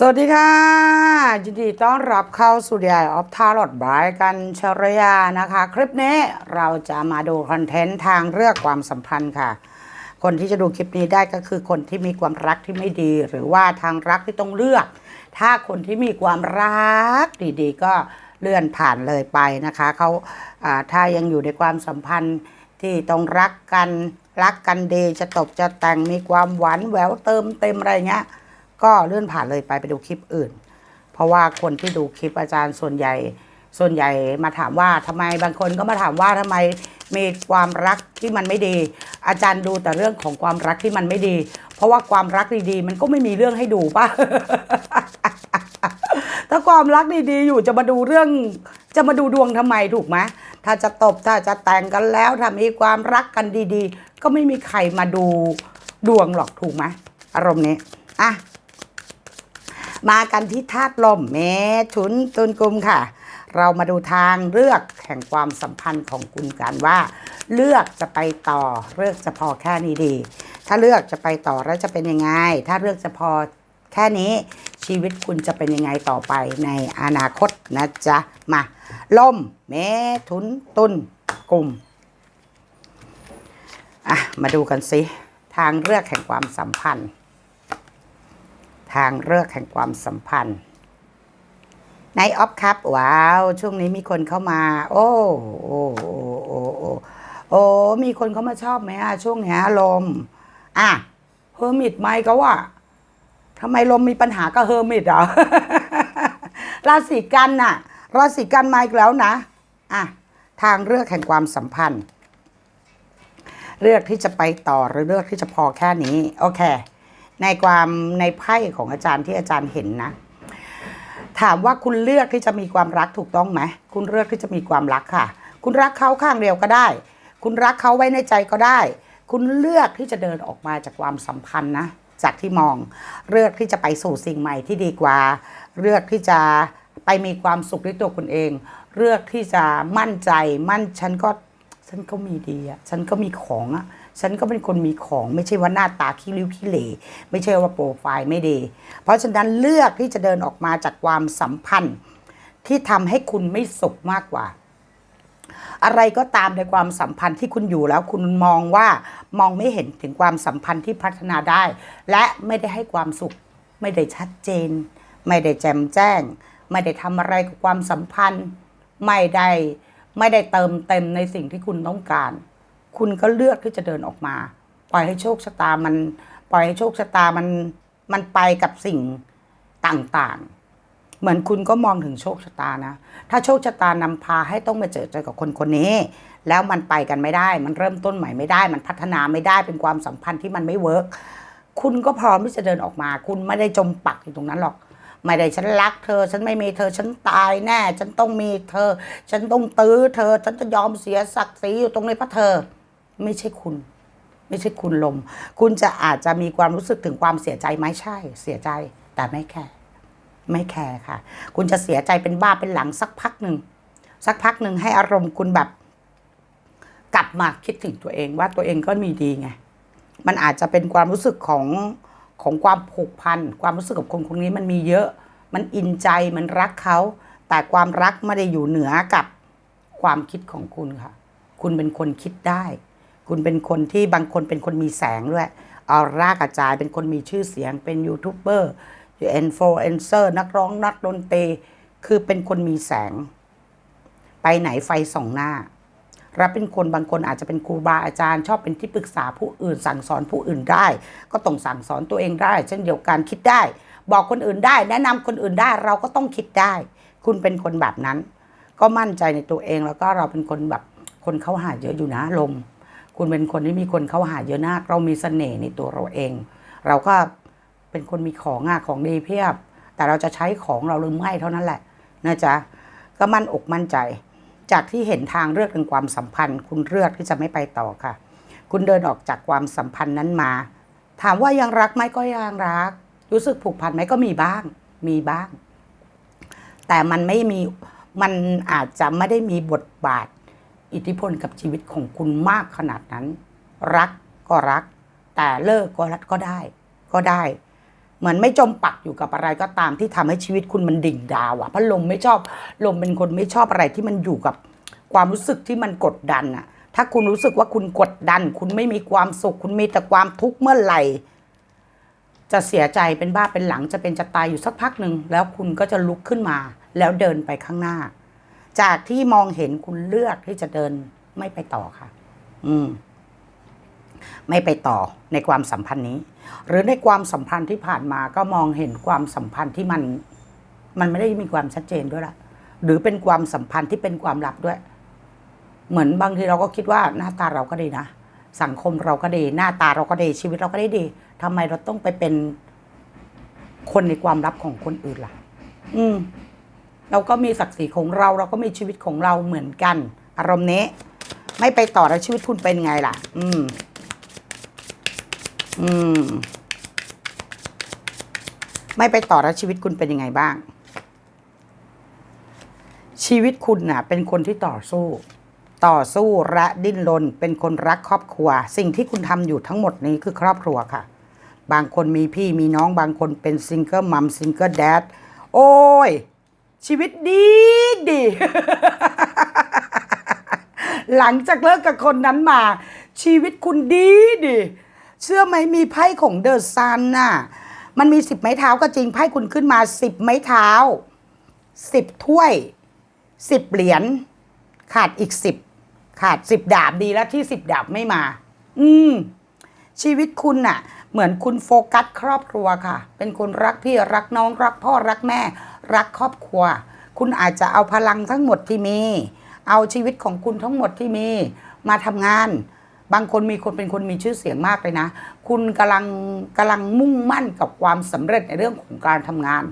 สวัสดีค่ะยินดีต้อนรับเข้าสู่ดีไอออฟทาร์ลอดบายกันชรยานะคะ คลิปนี้เราจะมาดูคอนเทนต์ทางเรื่องความสัมพันธ์ค่ะ คนที่จะดูคลิปนี้ได้ก็คือคนที่มีความรักที่ไม่ดี หรือว่าทางรักที่ต้องเลือก ถ้าคนที่มีความรักดีๆ ก็เลื่อนผ่านเลยไปนะคะเขาอ่าถ้ายังอยู่ในความสัมพันธ์ที่ต้องรักกันรักกันดีจะตบจะแต่งมีความหวานแหววเติมเต็มอะไรเงี้ย ก็เลื่อนผ่านเลยไปไปดูคลิปอื่น เพราะว่าคนที่ดูคลิปอาจารย์ส่วนใหญ่ ส่วนใหญ่มาถามว่าทำไมบางคนก็มาถามว่าทำไมมีความรักที่มันไม่ดี อาจารย์ดูแต่เรื่องของความรักที่มันไม่ดี เพราะว่าความรักดีๆมันก็ไม่มีเรื่องให้ดูป่ะถ้าความรักดีๆอยู่จะมาดูเรื่องจะมาดูดวงทำไมถูกไหมถ้าจะตบถ้าจะแต่งกันแล้วถ้ามีความรักกันดีๆ ก็ไม่มีใครมาดูดวงหรอกถูกไหมอารมณ์นี้อะ มากันที่ธาตุลมเมถุนตุลกุมค่ะ เรามาดูทางเลือกแห่งความสัมพันธ์ของคุณกันว่า เลือกจะไปต่อเลือกจะพอแค่นี้ดี ถ้าเลือกจะไปต่อแล้วจะเป็นยังไง ถ้าเลือกจะพอแค่นี้ชีวิตคุณจะเป็นยังไงต่อไปในอนาคตนะจ๊ะ มาลมเมถุนตุลกุมอะมาดูกันสิทางเลือกแห่งความสัมพันธ์ ทางเลือกแห่งความสัมพันธ์ในออฟครับ ว้าว ช่วงนี้มีคนเข้ามา โอ้โอ้โอ้โอ้โอ้โอ้มีคนเข้ามาชอบไหมอะช่วงเนี้ยลม อะเฮอร์มิตไหมก็ว่าทำไมลมมีปัญหากับเฮอร์มิตอะราศีกันน่ะราศีกันมาอีกแล้วนะอะทางเลือกแห่งความสัมพันธ์ เลือกที่จะไปต่อหรือเลือกที่จะพอแค่นี้ โอเค ในความในไพ่ของอาจารย์ที่อาจารย์เห็นนะ ถามว่าคุณเลือกที่จะมีความรักถูกต้องไหมคุณเลือกที่จะมีความรักค่ะ คุณรักเขาข้างเดียวก็ได้ คุณรักเขาไว้ในใจก็ได้ คุณเลือกที่จะเดินออกมาจากความสัมพันธ์นะจากที่มองเลือกที่จะไปสู่สิ่งใหม่ที่ดีกว่า เลือกที่จะไปมีความสุขด้วยตัวคุณเอง เลือกที่จะมั่นใจมั่นฉันก็ฉันก็มีดีอะฉันก็มีของอะ ฉันก็เป็นคนมีของไม่ใช่ว่าหน้าตาขี้ริ้วขี้เหร่ไม่ใช่ว่าโปรไฟล์ไม่ดีเพราะฉะนั้นเลือกที่จะเดินออกมาจากความสัมพันธ์ ที่ทำให้คุณไม่สุขมากกว่า อะไรก็ตามในความสัมพันธ์ที่คุณอยู่แล้วคุณมองว่ามองไม่เห็นถึงความสัมพันธ์ที่พัฒนาได้ และไม่ได้ให้ความสุข ไม่ได้ชัดเจน ไม่ได้แจ่มแจ้ง ไม่ได้ทำอะไรกับความสัมพันธ์ ไม่ได้ไม่ได้เติมเต็มในสิ่งที่คุณต้องการ คุณก็เลือกที่จะเดินออกมา ปล่อยให้โชคชะตามัน ปล่อยให้โชคชะตามันมันไปกับสิ่งต่างๆ เหมือนคุณก็มองถึงโชคชะตานะ ถ้าโชคชะตานำพาให้ต้องมาเจอเจอกับคนคนนี้ แล้วมันไปกันไม่ได้ มันเริ่มต้นใหม่ไม่ได้ มันพัฒนาไม่ได้เป็นความสัมพันธ์ที่มันไม่เวิร์กคุณก็พร้อมที่จะเดินออกมา คุณไม่ได้จมปักอยู่ตรงนั้นหรอกไม่ได้ฉันรักเธอ ฉันไม่มีเธอ ฉันตายแน่ ฉันต้องมีเธอ ฉันต้องตื้อเธอ ฉันจะยอมเสียศักดิ์ศรีอยู่ตรงนี้เพราะเธอ ไม่ใช่คุณ ไม่ใช่คุณลม คุณจะอาจจะมีความรู้สึกถึงความเสียใจไหมใช่ เสียใจแต่ไม่แคร์ไม่แคร์ค่ะ คุณจะเสียใจเป็นบ้าเป็นหลังสักพักหนึ่งสักพักหนึ่งให้อารมณ์คุณแบบ กลับมาคิดถึงตัวเองว่าตัวเองก็มีดีไงมันอาจจะเป็นความรู้สึกของของความผูกพันความรู้สึกกับคนคนนี้มันมีเยอะ มันอินใจมันรักเขาแต่ความรักไม่ได้อยู่เหนือกับความคิดของคุณค่ะ คุณเป็นคนคิดได้ คุณเป็นคนที่บางคนเป็นคนมีแสงด้วยออร่ากระจายเป็นคนมีชื่อเสียงเป็นยูทูบเบอร์เอ็นโฟเอนเซอร์นักร้องนักดนตรีคือเป็นคนมีแสง ไปไหนไฟส่องหน้ารับเป็นคนบางคนอาจจะเป็นครูบาอาจารย์ ชอบเป็นที่ปรึกษาผู้อื่น สั่งสอนผู้อื่นได้ ก็ต้องสั่งสอนตัวเองได้ เช่นเดียวกันคิดได้ บอกคนอื่นได้ แนะนำคนอื่นได้เราก็ต้องคิดได้ คุณเป็นคนแบบนั้น ก็มั่นใจในตัวเองแล้วก็เราเป็นคนแบบคนเข้าหาเยอะอยู่นะลม คุณเป็นคนที่มีคนเข้าหาเยอะมากเรามีเสน่ห์ในตัวเราเอง เราก็เป็นคนมีของอะของดีเพียบ แต่เราจะใช้ของเราหรือไม่เท่านั้นแหละนะจ๊ะก็มั่นอกมั่นใจ จากที่เห็นทางเลือกในความสัมพันธ์ คุณเลือกที่จะไม่ไปต่อค่ะ คุณเดินออกจากความสัมพันธ์นั้นมา ถามว่ายังรักไหมก็ยังรัก รู้สึกผูกพันไหมก็มีบ้าง มีบ้าง แต่มันไม่มีมันอาจจะไม่ได้มีบทบาท อิทธิพลกับชีวิตของคุณมากขนาดนั้น รักก็รัก แต่เลิกก็รักก็ได้ ก็ได้ เหมือนไม่จมปักอยู่กับอะไรก็ตามที่ทำให้ชีวิตคุณมันดิ่งดาวอะเพราะลมไม่ชอบลมเป็นคนไม่ชอบอะไรที่มันอยู่กับความรู้สึกที่มันกดดันอะถ้าคุณรู้สึกว่าคุณกดดัน คุณไม่มีความสุข คุณมีแต่ความทุกข์เมื่อไหร่จะเสียใจเป็นบ้าเป็นหลังจะเป็นจะตายอยู่สักพักหนึ่งแล้วคุณก็จะลุกขึ้นมา แล้วเดินไปข้างหน้า จากที่มองเห็นคุณเลือกที่จะเดินไม่ไปต่อค่ะ อืม ไม่ไปต่อในความสัมพันธ์นี้ หรือในความสัมพันธ์ที่ผ่านมาก็มองเห็นความสัมพันธ์ที่มัน มันไม่ได้มีความชัดเจนด้วยละหรือเป็นความสัมพันธ์ที่เป็นความลับด้วย เหมือนบางทีเราก็คิดว่าหน้าตาเราก็ดีนะสังคมเราก็ดี หน้าตาเราก็ดีชีวิตเราก็ได้ดีทำไมเราต้องไปเป็นคนในความลับของคนอื่นล่ะ อืม เราก็มีศักดิ์ศรีของเรา เราก็มีชีวิตของเราเหมือนกัน อารมณ์นี้ ไม่ไปต่อแล้วชีวิตคุณเป็นไงล่ะ อืม อืม ไม่ไปต่อแล้วชีวิตคุณเป็นยังไงบ้าง ชีวิตคุณน่ะ เป็นคนที่ต่อสู้ ต่อสู้และดิ้นรนเป็นคนรักครอบครัว สิ่งที่คุณทำอยู่ทั้งหมดนี้คือครอบครัวค่ะ บางคนมีพี่มีน้องบางคนเป็นซิงเกิลมัมซิงเกิลแดดโอ้ย ชีวิตดีดี หลังจากเลิกกับคนนั้นมา ชีวิตคุณดีดี เชื่อไหมมีไพ่ของเดอะซันน่ะ มันมีสิบไม้เท้าก็จริงไพ่คุณขึ้นมาสิบไม้เท้าสิบถ้วยสิบเหรียญขาดอีกสิบขาดสิบดาบดีแล้วที่สิบดาบไม่มา อืม ชีวิตคุณน่ะ เหมือนคุณโฟกัสครอบครัวค่ะ เป็นคนรักพี่รักน้องรักพ่อรักแม่ รักครอบครัว คุณอาจจะเอาพลังทั้งหมดที่มี เอาชีวิตของคุณทั้งหมดที่มี มาทำงาน บางคนมีคนเป็นคนมีชื่อเสียงมากเลยนะ คุณกำลังกำลังมุ่งมั่นกับความสำเร็จในเรื่องของการทำงาน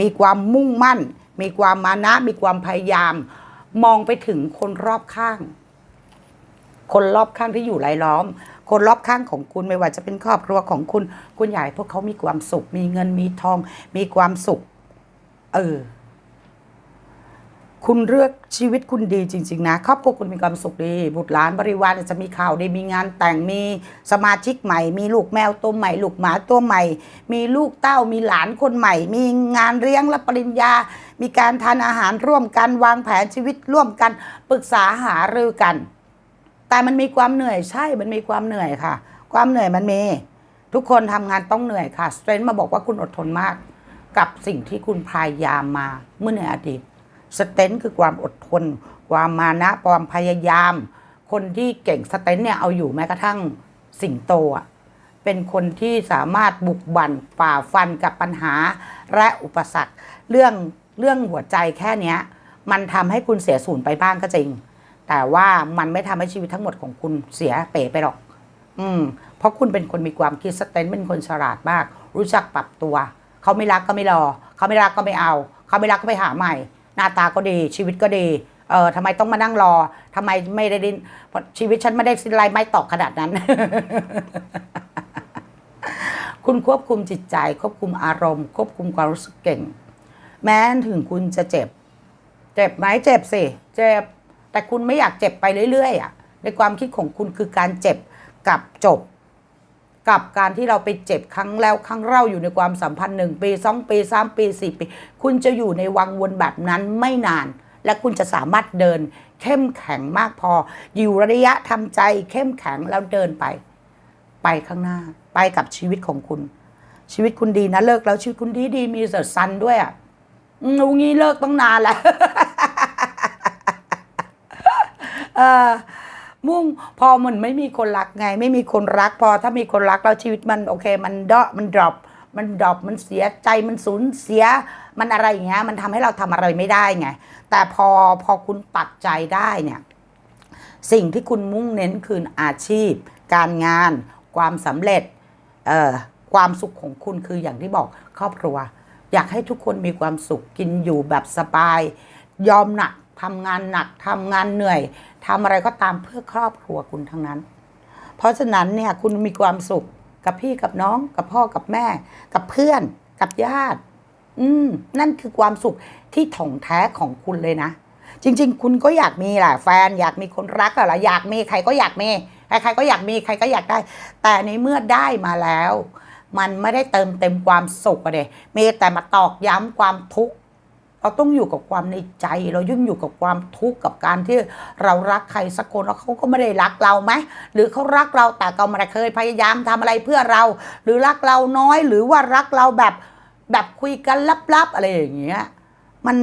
มีความมุ่งมั่น มีความมานะ มีความพยายาม มองไปถึงคนรอบข้าง คนรอบข้างที่อยู่รายล้อมคนรอบข้างของคุณไม่ว่าจะเป็นครอบครัวของคุณ คุณอยากให้พวกเขามีความสุข มีเงินมีทอง มีความสุข เออ คุณเลือกชีวิตคุณดีจริง ๆ นะ ครอบครัวคุณมีความสุขดี บุตรหลานบริวารจะมีข่าวดีมีงานแต่งมีสมาชิกใหม่ มีลูกแมวตัวใหม่ ลูกหมาตัวใหม่ มีลูกเต้ามีหลานคนใหม่ มีงานเลี้ยงรับปริญญา มีการทานอาหารร่วมกันวางแผนชีวิตร่วมกันปรึกษาหารือกัน แต่มันมีความเหนื่อยใช่มันมีความเหนื่อยค่ะ ความเหนื่อยมันมีทุกคนทำงานต้องเหนื่อยค่ะสเตรนท์มาบอกว่าคุณอดทนมาก กับสิ่งที่คุณพยายามมาเมื่อในอดีตสเตนท์คือความอดทน ความมานะความพยายาม คนที่เก่งสเตนท์เนี่ยเอาอยู่แม้กระทั่งสิงโตอะเป็นคนที่สามารถบุกบั่นฝ่าฟันกับปัญหาและอุปสรรค เรื่องเรื่องหัวใจแค่เนี้ยมันทำให้คุณเสียสูญไปบ้างก็จริง แต่ว่ามันไม่ทำให้ชีวิตทั้งหมดของคุณเสียเป๋ไปหรอก อืม เพราะคุณเป็นคนมีความคิดสเตนท์เป็นคนฉลาดมาก รู้จักปรับตัว เขาไม่รักก็ไม่รอ เขาไม่รักก็ไม่เอา เขาไม่รักก็ไปหาใหม่ หน้าตาก็ดี ชีวิตก็ดี เออทำไมต้องมานั่งรอทำไมไม่ได้ดินเพราะชีวิตฉันไม่ได้สิ้นไรไม่ตอกขนาดนั้น คุณควบคุมจิตใจ ควบคุมอารมณ์ ควบคุมความรู้สึกเก่ง แม้ถึงคุณจะเจ็บ เจ็บไหมเจ็บสิเจ็บแต่คุณไม่อยากเจ็บไปเรื่อยๆอะในความคิดของคุณคือการเจ็บกับจบ กับการที่เราไปเจ็บครั้งแล้วครั้งเล่าอยู่ในความสัมพันธ์หนึ่งปีสองปีสามปีสี่ปี คุณจะอยู่ในวังวนแบบนั้นไม่นาน และคุณจะสามารถเดิน เข้มแข็งมากพอ อยู่ระยะทำใจเข้มแข็งแล้วเดินไป ไปข้างหน้า ไปกับชีวิตของคุณ ชีวิตคุณดีนะเลิกแล้วชีวิตคุณดีดีมีเสซันด้วยอะอืมเอางี้เลิกตั้งนานแล้ว เออ มุ่งพอมันไม่มีคนรักไง ไม่มีคนรัก พอถ้ามีคนรักแล้วชีวิตมันโอเค มันเดาะมันดรอปมันดรอปมันเสียใจมันสูญเสีย มันอะไรอย่างเงี้ยมันทำให้เราทำอะไรไม่ได้ไง แต่พอพอคุณตัดใจได้เนี่ยสิ่งที่คุณมุ่งเน้นคืออาชีพ การงาน ความสำเร็จเอ่อความสุขของคุณคืออย่างที่บอกครอบครัว อยากให้ทุกคนมีความสุขกินอยู่แบบสบาย ยอมหนัก ทำงานหนักทำงานเหนื่อยทำอะไรก็ตามเพื่อครอบครัวคุณทั้งนั้น เพราะฉะนั้นเนี่ยคุณมีความสุขกับพี่กับน้องกับพ่อกับแม่ กับเพื่อนกับญาติ อืม นั่นคือความสุขที่ถ่องแท้ของคุณเลยนะ จริง ๆ คุณก็อยากมีแหละแฟน อยากมีคนรักอะล่ะอยากมีใครก็อยากมีใครๆก็อยากมีใครก็อยากได้ แต่ในเมื่อได้มาแล้ว มันไม่ได้เติมเต็มความสุขอะเดมีแต่มาตอกย้ำความทุกข์ เราต้องอยู่กับความในใจ เรายุ่งอยู่กับความทุกข์กับการที่เรารักใครสักคนแล้วเขาก็ไม่ได้รักเราไหมหรือเขารักเราแต่ก็ไม่เคยพยายามทำอะไรเพื่อเรา หรือรักเราน้อยหรือว่ารักเราแบบแบบคุยกันลับๆอะไรอย่างเงี้ยมัน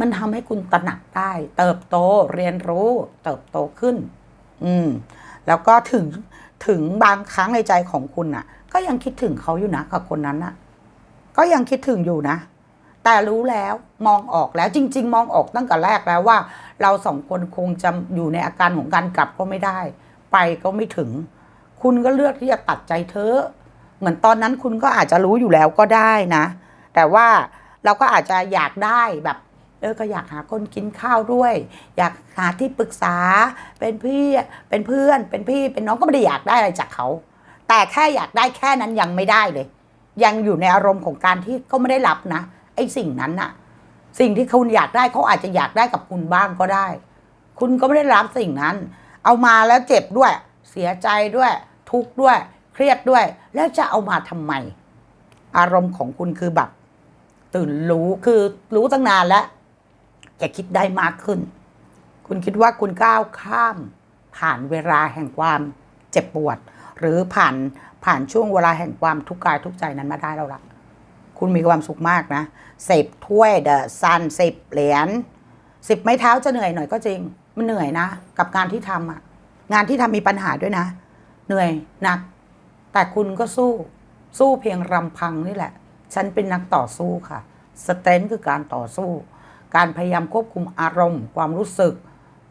มันทำให้คุณตระหนักได้ เติบโตเรียนรู้ เติบโตขึ้น อืม แล้วก็ถึงถึงบางครั้งในใจของคุณน่ะ ก็ยังคิดถึงเขาอยู่นะกับคนนั้นน่ะ ก็ยังคิดถึงอยู่นะ แต่รู้แล้วมองออกแล้วจริง ๆ มองออกตั้งแต่แรกแล้วว่า เราสองคนคงจะอยู่ในอาการของการกลับก็ไม่ได้ ไปก็ไม่ถึง คุณก็เลือกที่จะตัดใจเธอเหมือนตอนนั้นคุณก็อาจจะรู้อยู่แล้วก็ได้นะ แต่ว่าเราก็อาจจะอยากได้แบบเออก็อยากหาคนกินข้าวด้วย อยากหาที่ปรึกษา เป็นพี่เป็นเพื่อน เป็นพี่เป็นน้องก็ไม่ได้อยากได้อะไรจากเขา แต่แค่อยากได้แค่นั้นยังไม่ได้เลย ยังอยู่ในอารมณ์ของการที่ก็ไม่ได้รับนะ ไอ้สิ่งนั้นน่ะ สิ่งที่คุณอยากได้เขาอาจจะอยากได้กับคุณบ้างก็ได้ คุณก็ไม่ได้รับสิ่งนั้น เอามาแล้วเจ็บด้วย เสียใจด้วย ทุกข์ด้วย เครียดด้วย แล้วจะเอามาทำไม อารมณ์ของคุณคือแบบตื่นรู้คือรู้ตั้งนานแล้วจะคิดได้มากขึ้น คุณคิดว่าคุณก้าวข้าม ผ่านเวลาแห่งความเจ็บปวด หรือผ่านผ่านช่วงเวลาแห่งความทุกข์กายทุกข์ใจนั้นมาได้แล้วล่ะ คุณมีความสุขมากนะสิบถ้วยเดอะซันสิบเหรียญสิบไม้เท้าจะเหนื่อยหน่อยก็จริง มันเหนื่อยนะ กับงานที่ทำอะ งานที่ทำมีปัญหาด้วยนะ เหนื่อยหนัก แต่คุณก็สู้สู้เพียงรำพังนี่แหละ ฉันเป็นนักต่อสู้ค่ะสเตนคือการต่อสู้ การพยายามควบคุมอารมณ์ ความรู้สึก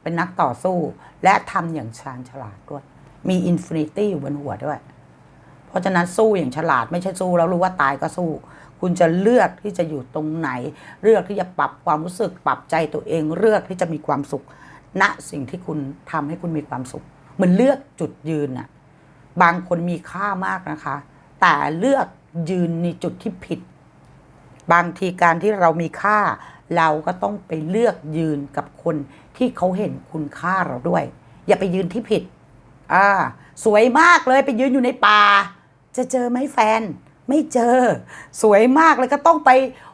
เป็นนักต่อสู้ และทำอย่างชาญฉลาดด้วย มีอินฟินิตี้อยู่บนหัวด้วย เพราะฉะนั้นสู้อย่างฉลาดไม่ใช่สู้แล้วรู้ว่าตายก็สู้ คุณจะเลือกที่จะอยู่ตรงไหน เลือกที่จะปรับความรู้สึก ปรับใจตัวเอง เลือกที่จะมีความสุข ณสิ่งที่คุณทำให้คุณมีความสุข เหมือนเลือกจุดยืนน่ะบางคนมีค่ามากนะคะ แต่เลือกยืนในจุดที่ผิด บางทีการที่เรามีค่า เราก็ต้องไปเลือกยืนกับคนที่เขาเห็นคุณค่าเราด้วย อย่าไปยืนที่ผิดอ่าสวยมากเลยไปยืนอยู่ในป่า จะเจอไหมแฟน ไม่เจอ สวยมากเลยก็ต้องไป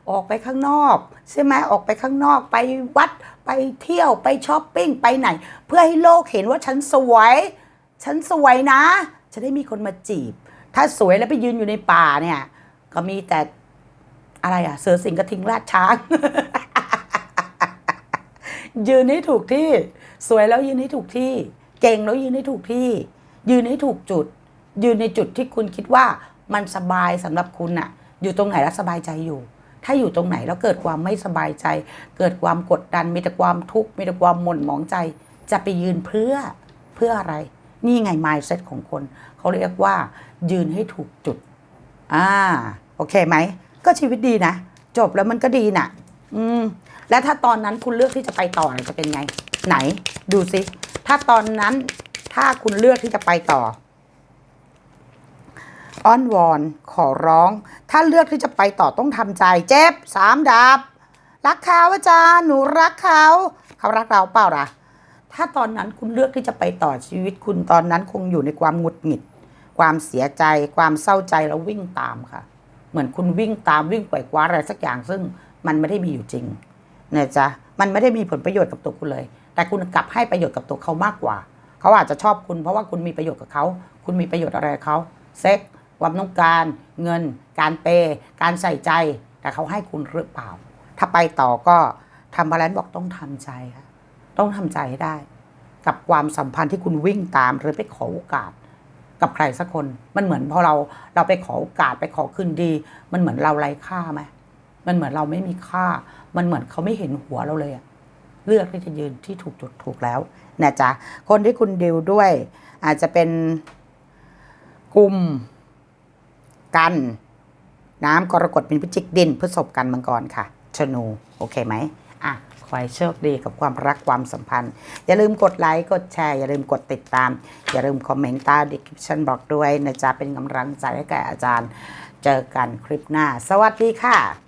ออกไปข้างนอก ใช่ไหมออกไปข้างนอกไปวัดไปเที่ยวไปช้อปปิ้งไปไหน เพื่อให้โลกเห็นว่าฉันสวย ฉันสวยนะ จะได้มีคนมาจีบ ถ้าสวยแล้วไปยืนอยู่ในป่าเนี่ย ก็มีแต่อะไรอะเสือสิงกระทิงลาดช้าง ยืนให้ถูกที่ สวยแล้วยืนให้ถูกที่ เก่งแล้วยืนให้ถูกที่ ยืนให้ถูกจุด ยืนในจุดที่คุณคิดว่า มันสบายสำหรับคุณน่ะอยู่ตรงไหนแล้วสบายใจอยู่ ถ้าอยู่ตรงไหนแล้วเกิดความไม่สบายใจ เกิดความกดดันมีแต่ความทุกข์มีแต่ความหม่นหมองใจ จะไปยืนเพื่อเพื่ออะไร นี่ไง mindset ของคน เขาเรียกว่า ยืนให้ถูกจุด อ่า โอเคไหม ก็ชีวิตดีนะ จบแล้วมันก็ดีน่ะ อืม แล้วถ้าตอนนั้นคุณเลือกที่จะไปต่อจะเป็นไง ไหน ดูสิถ้าตอนนั้นถ้าคุณเลือกที่จะไปต่อ อ้อนวอน ขอร้อง ถ้าเลือกที่จะไปต่อต้องทำใจ เจ็บสามดับรักเขาอาจารย์หนูรักเขาเขารักเราเปล่าล่ะ ถ้าตอนนั้นคุณเลือกที่จะไปต่อชีวิตคุณตอนนั้นคงอยู่ในความหงุดหงิด ความเสียใจ ความเศร้าใจแล้ววิ่งตามค่ะ เหมือนคุณวิ่งตามวิ่งไกวคว้าอะไรสักอย่างซึ่งมันไม่ได้มีอยู่จริงนะจ๊ะมันไม่ได้มีผลประโยชน์กับตัวคุณเลย แต่คุณกลับให้ประโยชน์กับตัวเขามากกว่า เขาอาจจะชอบคุณเพราะว่าคุณมีประโยชน์กับเขา คุณมีประโยชน์อะไรเขาเซ็ก ความต้องการเงิน การเปย์การใส่ใจ แต่เขาให้คุณหรือเปล่า ถ้าไปต่อก็ทำบาลานซ์บอกต้องทำใจค่ะต้องทำใจให้ได้ กับความสัมพันธ์ที่คุณวิ่งตามหรือไปขอโอกาส กับใครสักคน มันเหมือนพอเราเราไปขอโอกาสไปขอคืนดี มันเหมือนเราไร้ค่าไหมมันเหมือนเราไม่มีค่า มันเหมือนเขาไม่เห็นหัวเราเลยอะเลือกที่จะยืนที่ถูกจุดถูกแล้วนะจ๊ะคนที่คุณดิวด้วย อาจจะเป็นกลุ่ม กัน น้ำกรกฎเป็นพิจิกดินพฤษภกันมังกรค่ะ ชนู โอเคไหมอะขอให้โชคดีกับความรักความสัมพันธ์ อย่าลืมกดไลค์กดแชร์ อย่าลืมกดติดตาม อย่าลืมคอมเมนต์ใต้ดีคริปชั่นบอกด้วยนะจ๊ะเป็นกำลังใจให้แก่อาจารย์ เจอกันคลิปหน้า สวัสดีค่ะ